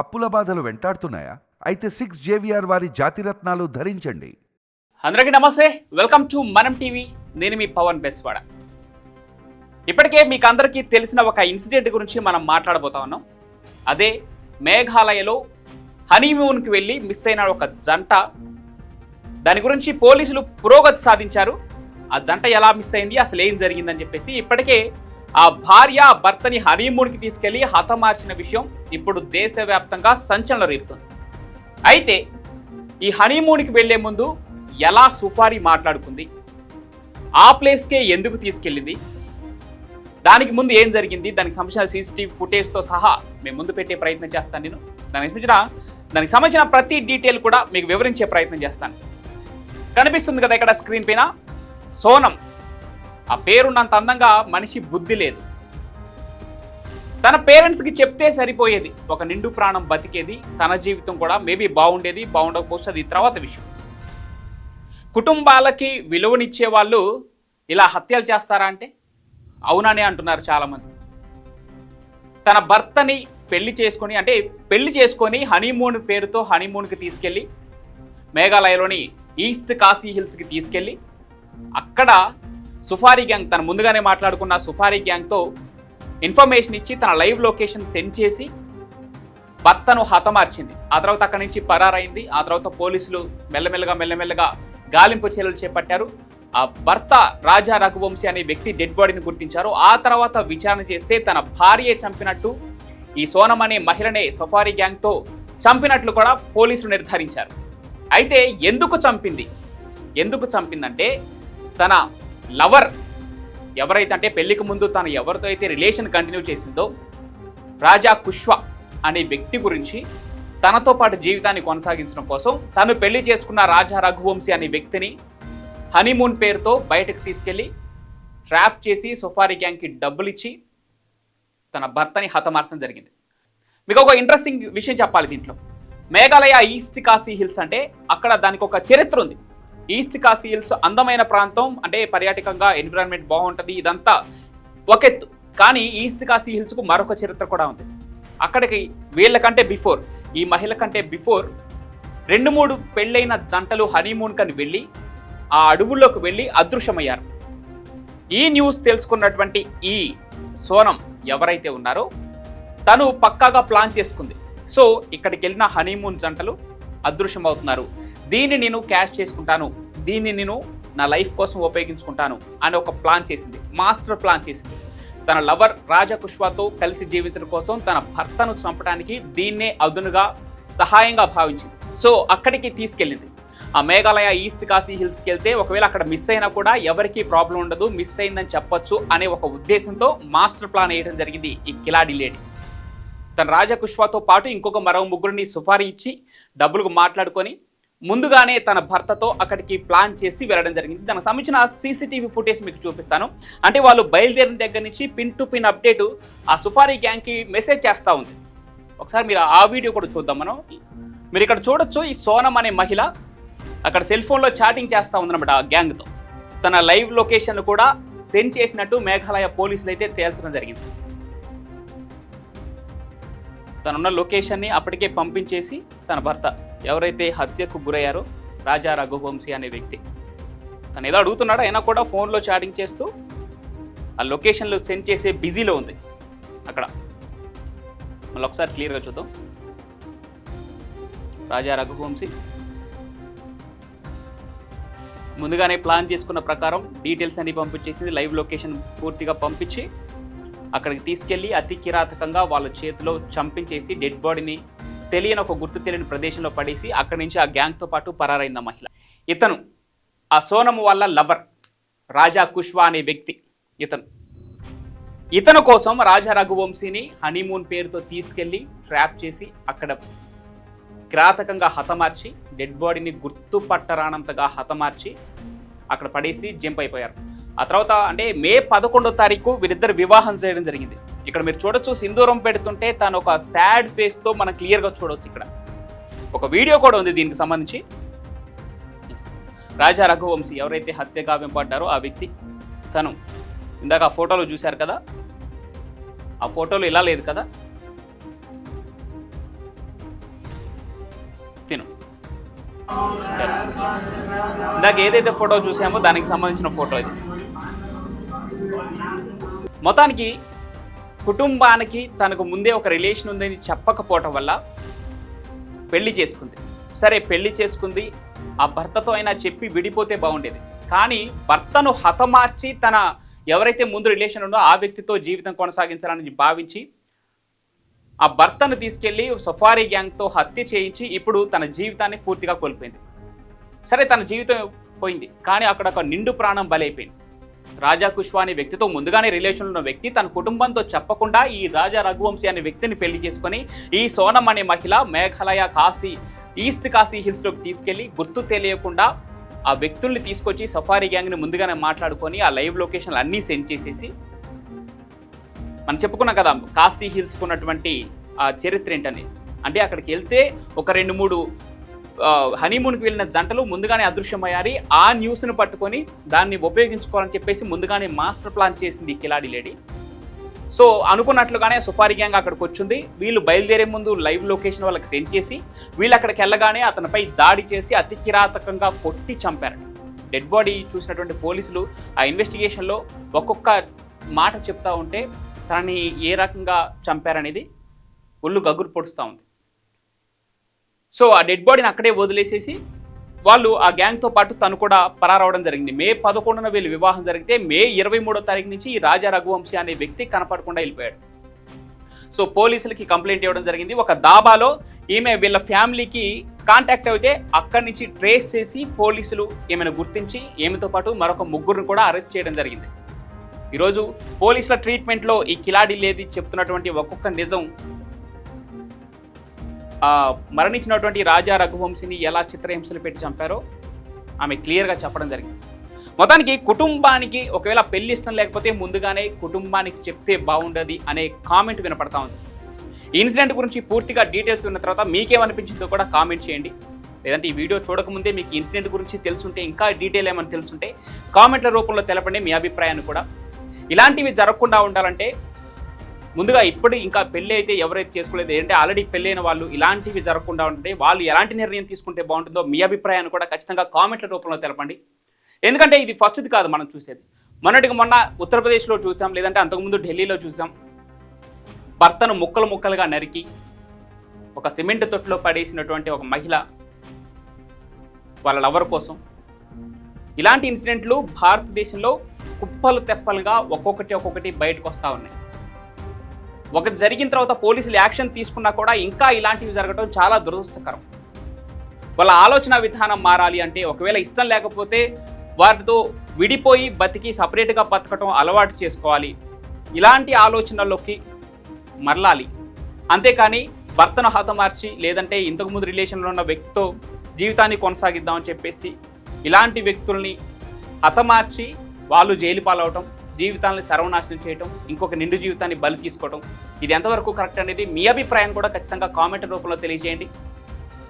అప్పుల బాధలు వెంటాడుతున్నాయా? అయితే సిక్స్ జేవిఆర్ వారి జాతిరత్నాలు ధరించండి. అందరికీ నమస్తే. Welcome to Manam TV. నేను మీ పవన్ బెస్వాడ. ఇప్పటికే మీకు అందరికీ తెలిసిన ఒక ఇన్సిడెంట్ గురించి మనం మాట్లాడబోతా ఉన్నాం. అదే మేఘాలయలో హనీమూన్కి వెళ్ళి మిస్ అయిన ఒక జంట. దాని గురించి పోలీసులు పురోగతి సాధించారు. ఆ జంట ఎలా మిస్ అయింది? అసలు ఏం జరిగిందని చెప్పేసి ఇప్పటికే ఆ భార్య భర్తని హనీమూన్కి తీసుకెళ్ళి హతమార్చిన విషయం ఇప్పుడు దేశవ్యాప్తంగా సంచలనం రేపుతుంది. అయితే ఈ హనీమూన్కి వెళ్ళే ముందు ఎలా సుఫారీ మాట్లాడుకుంది? ఆ ప్లేస్కే ఎందుకు తీసుకెళ్ళింది? దానికి ముందు ఏం జరిగింది? దానికి సంబంధించిన సీసీటీవీ ఫుటేజ్తో సహా మేము ముందు పెట్టే ప్రయత్నం చేస్తాను నేను. దానికి సంబంధించిన దానికి సంబంధించిన ప్రతి డీటెయిల్ కూడా మీకు వివరించే ప్రయత్నం చేస్తాను. కనిపిస్తుంది కదా ఇక్కడ స్క్రీన్ పైన? సోనం. ఆ పేరున్నంత అందంగా మనిషి బుద్ధి లేదు. తన పేరెంట్స్కి చెప్తే సరిపోయేది. ఒక నిండు ప్రాణం బతికేది తన జీవితం కూడా మేబీ బాగుండేది బాగుండకపోతే అది తర్వాత విషయం. కుటుంబాలకి విలువనిచ్చే వాళ్ళు ఇలా హత్యలు చేస్తారా అంటే? అవుననే అంటున్నారు చాలామంది. తన భర్తని పెళ్ళి చేసుకొని అంటే పెళ్ళి చేసుకొని హనీమూన్ పేరుతో హనీమూన్కి తీసుకెళ్ళి మేఘాలయలోని ఈస్ట్ కాశీ హిల్స్కి తీసుకెళ్ళి అక్కడ సుఫారీ గ్యాంగ్ తను ముందుగానే మాట్లాడుకున్న సుఫారీ గ్యాంగ్తో ఇన్ఫర్మేషన్ ఇచ్చి తన లైవ్ లొకేషన్ సెండ్ చేసి భర్తను హతమార్చింది. ఆ తర్వాత అక్కడి నుంచి పరారైంది. ఆ తర్వాత పోలీసులు మెల్లమెల్లగా మెల్లమెల్లగా గాలింపు చర్యలు చేపట్టారు. ఆ భర్త రాజా రఘువంశీ అనే వ్యక్తి డెడ్ బాడీని గుర్తించారు. ఆ తర్వాత విచారణ చేస్తే తన భార్యే చంపినట్టు ఈ సోనం అనే మహిళనే సఫారీ గ్యాంగ్తో చంపినట్లు కూడా పోలీసులు నిర్ధారించారు. అయితే ఎందుకు చంపింది? ఎందుకు చంపిందంటే తన లవర్ ఎవరైతే అంటే పెళ్ళికి ముందు తను ఎవరితో అయితే రిలేషన్ కంటిన్యూ చేసిందో రాజా కుష్వా అనే వ్యక్తి గురించి తనతో పాటు జీవితాన్ని కొనసాగించడం కోసం తను పెళ్ళి చేసుకున్న రాజా రఘువంశీ అనే వ్యక్తిని హనీమూన్ పేరుతో బయటకు తీసుకెళ్ళి ట్రాప్ చేసి సఫారీ గ్యాంగ్కి డబ్బులు ఇచ్చి తన భర్తని హతమార్చడం జరిగింది. మీకు ఒక ఇంట్రెస్టింగ్ విషయం చెప్పాలి దీంట్లో. మేఘాలయ ఈస్ట్ కాశీ హిల్స్ అంటే అక్కడ దానికి ఒక చరిత్ర ఉంది. ఈస్ట్ కాశీ హిల్స్ అందమైన ప్రాంతం అంటే పర్యాటకంగా ఎన్విరాన్మెంట్ బాగుంటుంది ఇదంతా ఒక ఎత్తు. కానీ ఈస్ట్ కాశీ హిల్స్కు మరొక చరిత్ర కూడా ఉంది. అక్కడికి వీళ్ళకంటే బిఫోర్ ఈ మహిళ కంటే బిఫోర్ రెండు మూడు పెళ్ళైన జంటలు హనీమూన్ కని వెళ్ళి ఆ అడవుల్లోకి వెళ్ళి అదృశ్యమయ్యారు. ఈ న్యూస్ తెలుసుకున్నటువంటి ఈ సోనం ఎవరైతే ఉన్నారో తను పక్కాగా ప్లాన్ చేసుకుంది. సో ఇక్కడికి వెళ్ళిన హనీమూన్ జంటలు అదృశ్యమవుతున్నారు. దీన్ని నేను క్యాష్ చేసుకుంటాను. దీన్ని నేను నా లైఫ్ కోసం ఉపయోగించుకుంటాను అని ఒక ప్లాన్ చేసింది. మాస్టర్ ప్లాన్ చేసింది. తన లవర్ రాజా కుష్వాతో కలిసి జీవించడం కోసం తన భర్తను చంపడానికి దీన్నే అదునుగా సహాయంగా భావించింది. సో అక్కడికి తీసుకెళ్ళింది. ఆ మేఘాలయ ఈస్ట్ కాశీ హిల్స్కి వెళ్తే ఒకవేళ అక్కడ మిస్ అయినా కూడా ఎవరికీ ప్రాబ్లం ఉండదు మిస్ అయిందని చెప్పొచ్చు అనే ఒక ఉద్దేశంతో మాస్టర్ ప్లాన్ వేయడం జరిగింది ఈ కిలాడి లేడీ. తన రాజా కుష్వాతో పాటు ఇంకొక మరో ముగ్గురిని సుఫారీ ఇచ్చి డబ్బులకు మాట్లాడుకొని ముందుగానే తన భర్తతో అక్కడికి ప్లాన్ చేసి వెళ్ళడం జరిగింది. దానికి సంబంధించిన సీసీటీవీ ఫుటేజ్ మీకు చూపిస్తాను. అంటే వాళ్ళు బయలుదేరిన దగ్గర నుంచి పిన్ టు పిన్ అప్డేట్ ఆ సుఫారీ గ్యాంగ్కి మెసేజ్ చేస్తూ ఉంది. ఒకసారి మీరు ఆ వీడియో కూడా చూద్దాం మనం. మీరు ఇక్కడ చూడొచ్చు ఈ సోనం అనే మహిళ అక్కడ సెల్ ఫోన్లో చాటింగ్ చేస్తూ ఉందన్నమాట ఆ గ్యాంగ్తో. తన లైవ్ లొకేషన్ కూడా సెండ్ చేసినట్టు మేఘాలయ పోలీసులు అయితే తేల్చడం జరిగింది. తనున్న లొకేషన్ని అప్పటికే పంపించేసి తన భర్త ఎవరైతే హత్యకు గురయ్యారో రాజా రఘువంశీ అనే వ్యక్తి. తను ఏదో అడుగుతున్నాడు? అయినా కూడా ఫోన్లో చాటింగ్ చేస్తూ ఆ లొకేషన్లో సెండ్ చేసే బిజీలో ఉంది. అక్కడ. మళ్ళీ ఒకసారి క్లియర్గా చూద్దాం. రాజా రఘువంశీ. ముందుగానే ప్లాన్ చేసుకున్న ప్రకారం డీటెయిల్స్ అన్ని పంపించేసింది లైవ్ లొకేషన్ పూర్తిగా పంపించి అక్కడికి తీసుకెళ్ళి అతి కిరాతకంగా వాళ్ళ చేతిలో చంపించేసి డెడ్ బాడీని తెలియని ఒక గుర్తు తెలియని ప్రదేశంలో పడేసి అక్కడి నుంచి ఆ గ్యాంగ్తో పాటు పరారైంది ఆ మహిళ. ఇతను ఆ సోనము వాళ్ళ లవర్ రాజా కుష్వా అనే వ్యక్తి ఇతను. ఇతను కోసం రాజా రఘువంశీని హనీమూన్ పేరుతో తీసుకెళ్ళి ట్రాప్ చేసి అక్కడ కిరాతకంగా హతమార్చి డెడ్ బాడీని గుర్తుపట్టరానంతగా హతమార్చి అక్కడ పడేసి జంప్ అయిపోయారు. ఆ తర్వాత అంటే మే పదకొండో తారీఖు వీరిద్దరు వివాహం చేయడం జరిగింది. ఇక్కడ మీరు చూడొచ్చు సింధూరం పెడుతుంటే తను ఒక సాడ్ ఫేస్తో మనం క్లియర్గా చూడవచ్చు ఇక్కడ. ఒక వీడియో కూడా ఉంది దీనికి సంబంధించి. రాజా రఘువంశీ ఎవరైతే హత్యగా వెంపడ్డారో ఆ వ్యక్తి తను. ఇందాక ఆ ఫోటోలో చూశారు కదా? ఆ ఫోటోలో ఇలా లేదు కదా? తిను. ఇందాక ఏదైతే ఫోటో చూసామో దానికి సంబంధించిన ఫోటో ఇది. మొత్తానికి కుటుంబానికి తనకు ముందే ఒక రిలేషన్ ఉందని చెప్పకపోవటం వల్ల పెళ్ళి చేసుకుంది. సరే పెళ్ళి చేసుకుంది. ఆ భర్తతో అయినా చెప్పి విడిపోతే బాగుండేది. కానీ భర్తను హతమార్చి తన ఎవరైతే ముందు రిలేషన్ ఉందో ఆ వ్యక్తితో జీవితం కొనసాగించాలని భావించి ఆ భర్తను తీసుకెళ్ళి సఫారీ గ్యాంగ్తో హత్య చేయించి ఇప్పుడు తన జీవితాన్ని పూర్తిగా కోల్పోయింది. సరే తన జీవితం పోయింది. కానీ అక్కడ ఒక నిండు ప్రాణం బలైపోయింది. రాజా కుష్వా అనే వ్యక్తితో ముందుగానే రిలేషన్ ఉన్న వ్యక్తి తన కుటుంబంతో చెప్పకుండా ఈ రాజా రఘువంశీ అనే వ్యక్తిని పెళ్ళి చేసుకొని ఈ సోనం అనే మహిళ మేఘాలయ కాశీ ఈస్ట్ కాశీ హిల్స్లోకి తీసుకెళ్ళి గుర్తు తెలియకుండా ఆ వ్యక్తుల్ని తీసుకొచ్చి సఫారీ గ్యాంగ్ని ముందుగానే మాట్లాడుకొని ఆ లైవ్ లొకేషన్లు అన్నీ సెండ్ చేసేసి మనం చెప్పుకున్నాం కదా కాశీ హిల్స్కు ఉన్నటువంటి ఆ చరిత్ర ఏంటని అంటే అక్కడికి వెళ్తే ఒక రెండు మూడు హనీమూన్కి వెళ్ళిన జంటలు ముందుగానే అదృశ్యమయ్యారు. ఆ న్యూస్ను పట్టుకొని దాన్ని ఉపయోగించుకోవాలని చెప్పేసి ముందుగానే మాస్టర్ ప్లాన్ చేసింది కిలాడి లేడీ. సో అనుకున్నట్లుగానే సుఫారీ గ్యాంగ్ అక్కడికి వచ్చింది. వీళ్ళు బయలుదేరే ముందు లైవ్ లొకేషన్ వాళ్ళకి సెండ్ చేసి వీళ్ళు అక్కడికి వెళ్ళగానే అతనిపై దాడి చేసి అతి కిరాతకంగా కొట్టి చంపారు. డెడ్ బాడీ చూసినటువంటి పోలీసులు ఆ ఇన్వెస్టిగేషన్లో ఒక్కొక్క మాట చెప్తా ఉంటే తనని ఏ రకంగా చంపారనేది ఒళ్ళు గగురు పొడుస్తూ ఉంది. సో ఆ డెడ్ బాడీని అక్కడే వదిలేసేసి వాళ్ళు ఆ గ్యాంగ్తో పాటు తను కూడా పరారవడం జరిగింది. మే పదకొండున వీళ్ళు వివాహం జరిగితే మే ఇరవై మూడో తారీఖు నుంచి ఈ రాజా రఘువంశీ అనే వ్యక్తి కనపడకుండా వెళ్ళిపోయాడు. సో పోలీసులకి కంప్లైంట్ ఇవ్వడం జరిగింది. ఒక దాబాలో ఈమె వీళ్ళ ఫ్యామిలీకి కాంటాక్ట్ అయితే అక్కడి నుంచి ట్రేస్ చేసి పోలీసులు ఈమెను గుర్తించి ఈమెతో పాటు మరొక ముగ్గురిని కూడా అరెస్ట్ చేయడం జరిగింది. ఈరోజు పోలీసుల ట్రీట్మెంట్లో ఈ కిలాడి లేది చెప్తున్నటువంటి ఒక్కొక్క నిజం మరణించినటువంటి రాజా రఘువంశిని ఎలా చిత్రహింసలు పెట్టి చంపారో ఆమె క్లియర్గా చెప్పడం జరిగింది. మొత్తానికి కుటుంబానికి ఒకవేళ పెళ్ళి ఇష్టం లేకపోతే ముందుగానే కుటుంబానికి చెప్తే బాగుండదు అనే కామెంట్ వినపడతా ఉంది. ఈ ఇన్సిడెంట్ గురించి పూర్తిగా డీటెయిల్స్ విన్న తర్వాత మీకేమనిపించిందో కూడా కామెంట్ చేయండి. లేదంటే ఈ వీడియో చూడకముందే మీకు ఇన్సిడెంట్ గురించి తెలుసుంటే ఇంకా డీటెయిల్ ఏమైనా తెలుసుంటే కామెంట్ల రూపంలో తెలపండి మీ అభిప్రాయాన్ని కూడా. ఇలాంటివి జరగకుండా ఉండాలంటే ముందుగా ఇప్పుడు ఇంకా పెళ్ళి అయితే ఎవరైతే చేసుకోలేదు ఏంటంటే ఆల్రెడీ పెళ్ళైన వాళ్ళు ఇలాంటివి జరగకుండా ఉంటే వాళ్ళు ఎలాంటి నిర్ణయం తీసుకుంటే బాగుంటుందో మీ అభిప్రాయాన్ని కూడా ఖచ్చితంగా కామెంట్ల రూపంలో తెలపండి. ఎందుకంటే ఇది ఫస్ట్ది కాదు మనం చూసేది. మొన్నటికి మొన్న ఉత్తరప్రదేశ్లో చూసాం లేదంటే అంతకుముందు ఢిల్లీలో చూసాం. భర్తను ముక్కలు ముక్కలుగా నరికి ఒక సిమెంట్ తొట్టులో పడేసినటువంటి ఒక మహిళ వాళ్ళ లవర్ కోసం. ఇలాంటి ఇన్సిడెంట్లు భారతదేశంలో కుప్పలు తెప్పలుగా ఒక్కొక్కటి ఒక్కొక్కటి బయటకు వస్తూ ఉన్నాయి. ఒకటి జరిగిన తర్వాత పోలీసులు యాక్షన్ తీసుకున్నా కూడా ఇంకా ఇలాంటివి జరగడం చాలా దురదృష్టకరం. వాళ్ళ ఆలోచన విధానం మారాలి అంటే ఒకవేళ ఇష్టం లేకపోతే వారితో విడిపోయి బతికి సపరేట్గా బతకటం అలవాటు చేసుకోవాలి. ఇలాంటి ఆలోచనల్లోకి మరలాలి. అంతేకాని భర్తను హతమార్చి లేదంటే ఇంతకుముందు రిలేషన్లో ఉన్న వ్యక్తితో జీవితాన్ని కొనసాగిద్దామని చెప్పేసి ఇలాంటి వ్యక్తుల్ని హతమార్చి వాళ్ళు జైలు పాలవటం జీవితాలను సర్వనాశనం చేయటం ఇంకొక నిండు జీవితాన్ని బలి తీసుకోవటం. ఇది ఎంతవరకు కరెక్ట్ అనేది మీ అభిప్రాయం కూడా ఖచ్చితంగా కామెంట్ రూపంలో తెలియజేయండి.